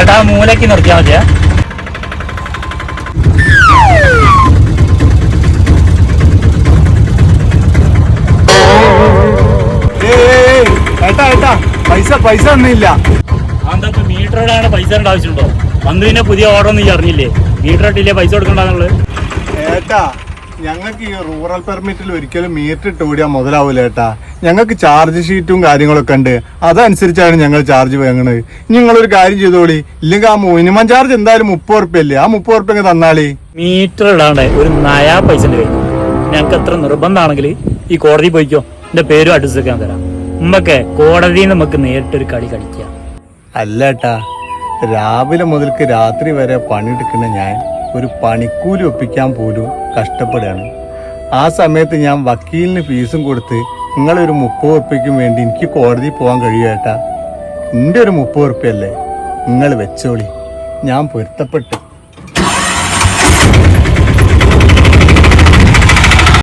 ഏട്ടാ ആ മൂലയ്ക്ക് നിർത്തിയാൽ മതിയാ. ഏയ് ഏട്ടാ ഏട്ടാ പൈസ പൈസ ഒന്നുമില്ല. എന്താ ഇപ്പൊ മീറ്റർ ഇടാൻ പൈസ ഇടേണ്ട ആവശ്യമുണ്ടോ? വന്ന് പിന്നെ പുതിയ ഓർഡർ ഒന്നും അറിഞ്ഞില്ലേ? മീറ്റർ ഇട്ടില്ലേ പൈസ കൊടുക്കണ്ടെന്നുള്ളത്? ഏട്ടാ ഞങ്ങൾക്ക് ഈ റൂറൽ പെർമിറ്റിൽ ഒരിക്കലും മീറ്റർ ഇട്ട് ഓടിയാൽ മുതലാവൂല ഏട്ടാ. ഞങ്ങൾക്ക് ചാർജ് ഷീറ്റും കാര്യങ്ങളൊക്കെ ഉണ്ട്. അതനുസരിച്ചാണ് ഞങ്ങൾ ചാർജ് വാങ്ങണത്. ഇനി നിങ്ങളൊരു കാര്യം ചെയ്തോളി. ഇല്ലെങ്കിൽ ആ മിനിമം ചാർജ് എന്തായാലും മുപ്പത് ഉറുപ്പ്യ ആ മുപ്പത് ഉറുപ്പ്യ തന്നാളി? മീറ്റർ ഇടാണ്ട് ഒരു നയാ പൈസ ഞങ്ങൾക്ക് എത്ര നിർബന്ധമാണെങ്കിൽ ഈ കോടതി പോയിക്കോ. എന്റെ പേരും അഡ്രസ് വെക്കാൻ ഞാൻ തരാം. ഉമ്മക്കെ കോടതി നമുക്ക് നേരിട്ടൊരു കളി കളിക്കാം. അല്ല ഏട്ടാ. രാവിലെ മുതൽക്ക് രാത്രി വരെ പണിയെടുക്കുന്ന ഞാൻ ഒരു പണിക്കൂലി ഒപ്പിക്കാൻ പോലും കഷ്ടപ്പെടുകയാണ്. ആ സമയത്ത് ഞാൻ വക്കീലിന് ഫീസും കൊടുത്ത് നിങ്ങളൊരു മുപ്പത് ഉറുപ്പ്യക്കും വേണ്ടി എനിക്ക് കോടതി പോകാൻ കഴിയും ഏട്ടാ എന്റെ ഒരു മുപ്പത് ഉറുപ്പ്യല്ലേ? നിങ്ങൾ വെച്ചോളി. ഞാൻ പൊരുത്തപ്പെട്ടു.